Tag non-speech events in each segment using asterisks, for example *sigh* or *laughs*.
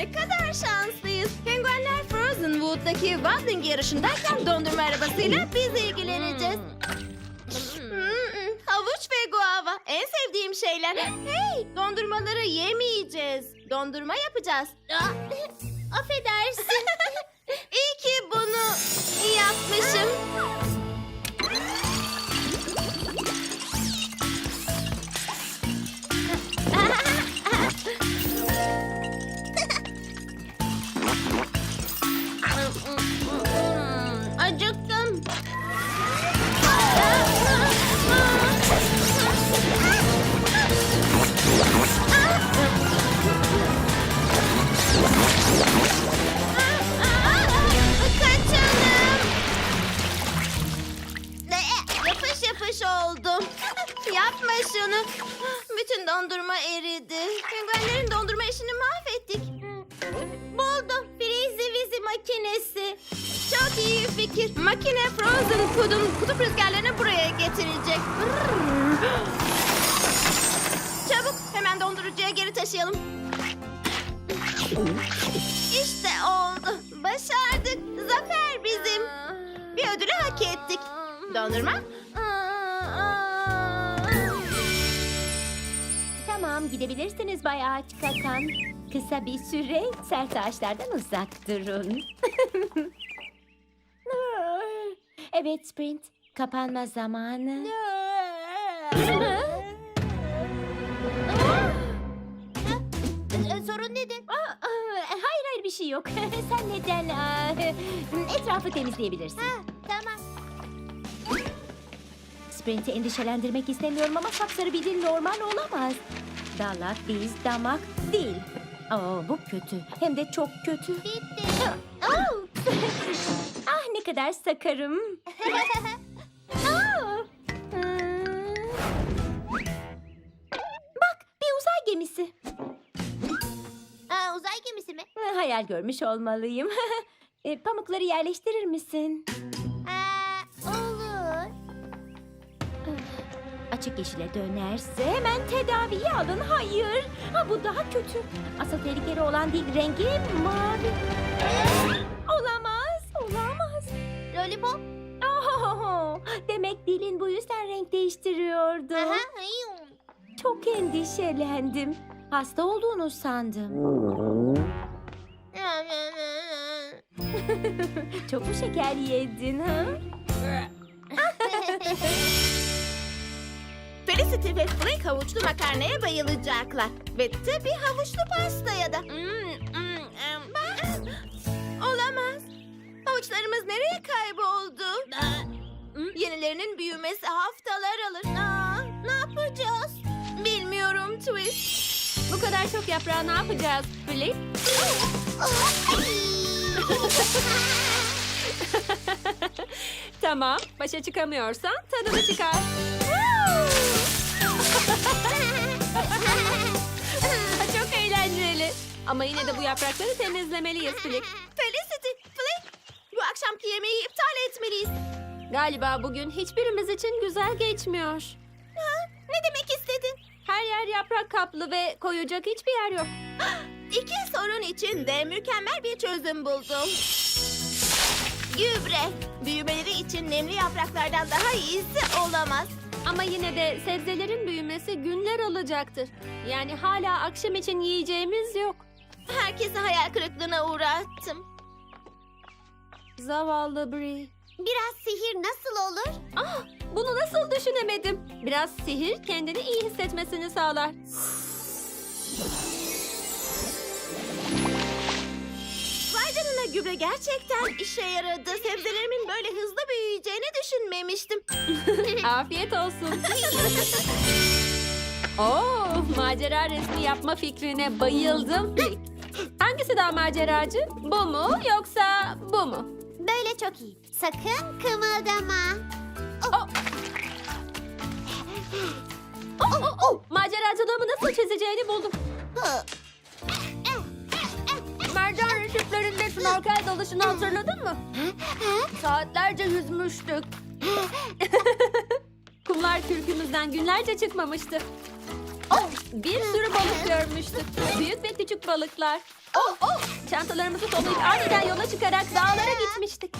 Ne kadar şanslıyız. Penguenler Frozen Wood'daki waddling yarışındayken dondurma arabasıyla biz ilgileneceğiz. Hmm, havuç ve guava en sevdiğim şeyler. Hey, dondurmaları yemeyeceğiz. Dondurma yapacağız. Affedersin. *laughs* İyi ki bunu yapmışım. Oldum. *laughs* Yapma şunu. Bütün dondurma eridi. Penguenlerin dondurma işini mahvettik. Buldum. Freezy Vizi makinesi. Çok iyi fikir. Makine Frozen Food'un kutup rüzgarlarını buraya getirecek. *gasps* Çabuk hemen dondurucuya geri taşıyalım. İşte oldu. Başardık. Zafer bizim. Bir ödülü hak ettik. Dondurma? Gidebilirsiniz Bay Ağaç Kakan. Kısa bir süre sert ağaçlardan uzak durun. *laughs* evet Sprint. Kapanma zamanı. Sorun nedir? Aa, aa, hayır hayır bir şey yok. *laughs* Sen neden aa, etrafı temizleyebilirsin. Tamam. Sprint'i endişelendirmek istemiyorum ama sapsarı bir dil normal olamaz. Dalak, diz, damak, dil. Aa, bu kötü. Hem de çok kötü. Bitti. Aa! *laughs* ah ne kadar sakarım. Aa! *laughs* Hmm. Bak bir uzay gemisi. Aa, uzay gemisi mi? Ha, Hayal görmüş olmalıyım. *laughs* E, Pamukları yerleştirir misin? Açık yeşile dönerse hemen tedaviyi alın. Hayır. Ha, bu daha kötü. Asıl tehlikeli olan değil rengi mavi. Olamaz. Olamaz. Lollipop. Oh, demek dilin bu yüzden renk değiştiriyordu. Aha. hayır. Çok endişelendim. Hasta olduğunu sandım. *laughs* Çok mu şeker yedin ha? Felicity ve Flake havuçlu makarnaya bayılacaklar. Ve tabii havuçlu pastaya da. Bak. Olamaz. Havuçlarımız nereye kayboldu? Yenilerinin büyümesi haftalar alır. Aa, ne yapacağız? Bilmiyorum Twist. Bu kadar çok yaprağı ne yapacağız Flip? *laughs* *laughs* Tamam, başa çıkamıyorsan tadını çıkar. Ama yine de bu yaprakları temizlemeliyiz Flip. Felicity, Flake. Bu akşamki yemeği iptal etmeliyiz. Galiba bugün hiçbirimiz için güzel geçmiyor. Ne demek istedin? Her yer yaprak kaplı ve koyacak hiçbir yer yok. *gasps* İki sorun için de mükemmel bir çözüm buldum. Gübre. Büyümeleri için nemli yapraklardan daha iyisi olamaz. Ama yine de sebzelerin büyümesi günler alacaktır. Yani hala akşam için yiyeceğimiz yok. Herkesi hayal kırıklığına uğrattım. Zavallı Brie. Biraz sihir nasıl olur? Ah, bunu nasıl düşünemedim? Biraz sihir kendini iyi hissetmesini sağlar. Vay canına gübre gerçekten işe yaradı. Sebzelerimin böyle hızlı büyüyeceğini düşünmemiştim. *laughs* Afiyet olsun. *laughs* Oo, macera resmi yapma fikrine bayıldım. Hangisi daha maceracı? Bu mu yoksa bu mu? Böyle çok iyi. Sakın kımıldama. Oh, oh, oh. Maceracılığımı nasıl çizeceğini buldum. Mercan resiflerinde snorkel dalışını hatırladın mı? Saatlerce yüzmüştük. *laughs* Kumlar kürkümüzden günlerce çıkmamıştı. Bir sürü balık görmüştük. Büyük ve küçük balıklar. Oh, oh! Çantalarımızı toplayıp aniden yola çıkarak dağlara gitmiştik.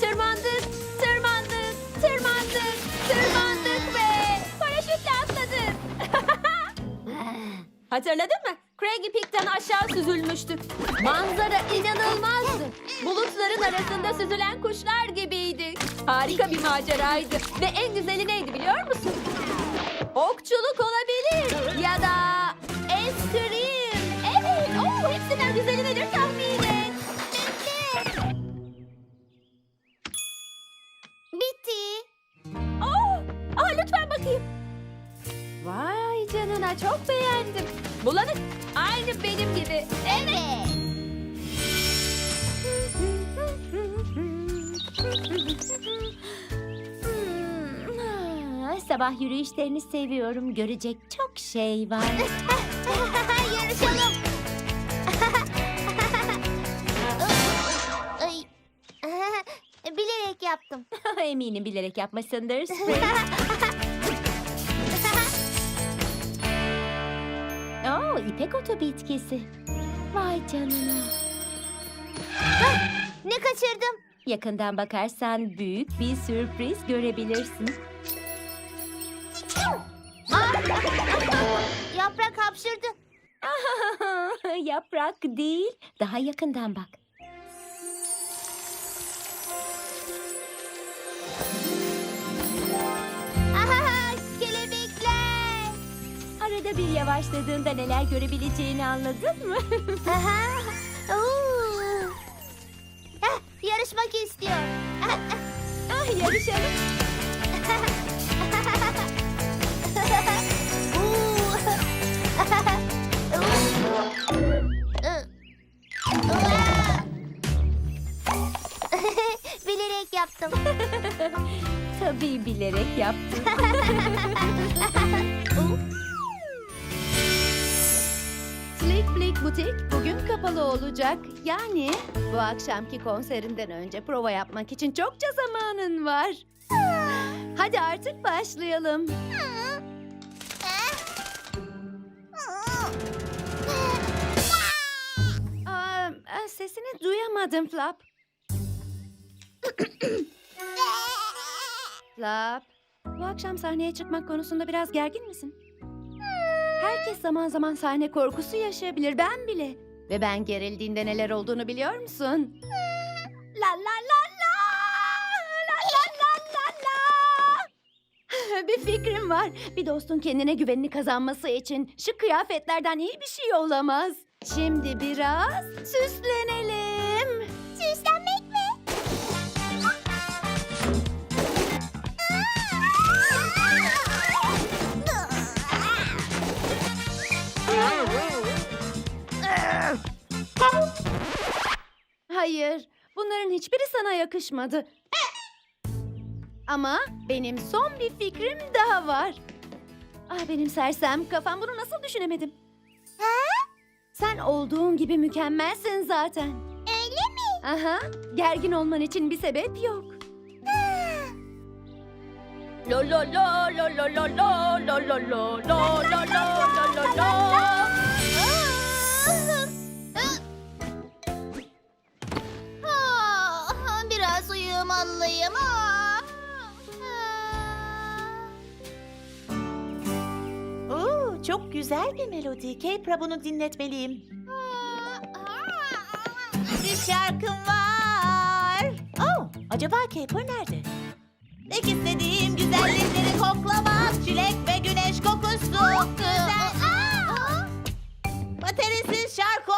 Tırmandık, tırmandık, tırmandık, tırmandık ve paraşütle atladık. *laughs* Hatırladın mı? Craggy Peak'ten aşağı süzülmüştük. Manzara inanılmazdı. Bulutların arasında süzülen kuşlar gibiydik. Harika bir maceraydı. Ve en güzeli neydi biliyor musun? Okçuluk olabilir. Ya da eskrim. Evet. Oh, hepsinden güzeli nedir tahmin et. Bitti. Oh, ah, lütfen bakayım. Vay canına çok beğendim. Bulanık. Aynı benim gibi. Sabah yürüyüşlerini seviyorum. Görecek çok şey var. *laughs* Yarışalım. Ay. Bilerek yaptım. *laughs* Eminim bilerek yapmışsındır *laughs* Spring. Oo, ipek otu bitkisi. Vay canına. ne kaçırdım? Yakından bakarsan büyük bir sürpriz görebilirsin. Yaprak hapşırdı. *laughs* Yaprak değil, daha yakından bak. Aha, kelebekler. Arada bir yavaşladığında neler görebileceğini anladın mı? *laughs* Aha. Oo. Heh, yarışmak istiyor. ah, yarışalım. Yaptım. Slick Blick Butik bugün kapalı olacak. Yani bu akşamki konserinden önce prova yapmak için çokça zamanın var. Hadi artık başlayalım. Aa, e, sesini duyamadım Flap. *coughs* Flap, bu akşam sahneye çıkmak konusunda biraz gergin misin? Herkes zaman zaman sahne korkusu yaşayabilir, ben bile. Ve ben gerildiğinde neler olduğunu biliyor musun? La la la la! La la la la la! *laughs* Bir fikrim var. Bir dostun kendine güvenini kazanması için şık kıyafetlerden iyi bir şey olamaz. Şimdi biraz süslenelim. Hayır, bunların hiçbiri sana yakışmadı. Ama benim son bir fikrim daha var. Ah benim sersem kafam bunu nasıl düşünemedim? Sen olduğun gibi mükemmelsin zaten. Öyle mi? Aha, gergin olman için bir sebep yok. Lo lo lo lo lo lo lo lo lo lo lo lo lo lo lo uyumalıyım. Ah. Oo, çok güzel bir melodi. Kepra bunu dinletmeliyim. Bir şarkım var. Oh, acaba Caper nerede? Tek istediğim güzellikleri koklamak. Çilek ve güneş kokusu. Güzel. Aa! Baterisiz şarkı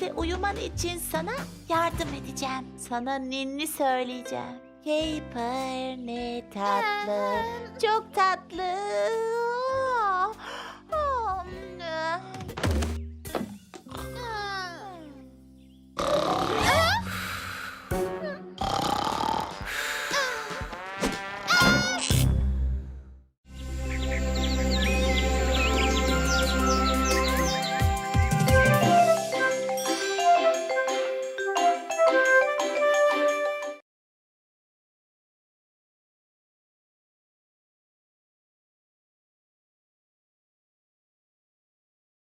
şekilde uyuman için sana yardım edeceğim. Sana ninni söyleyeceğim. Caper ne tatlı, *laughs* çok tatlı. Ah. ah, ah. ah!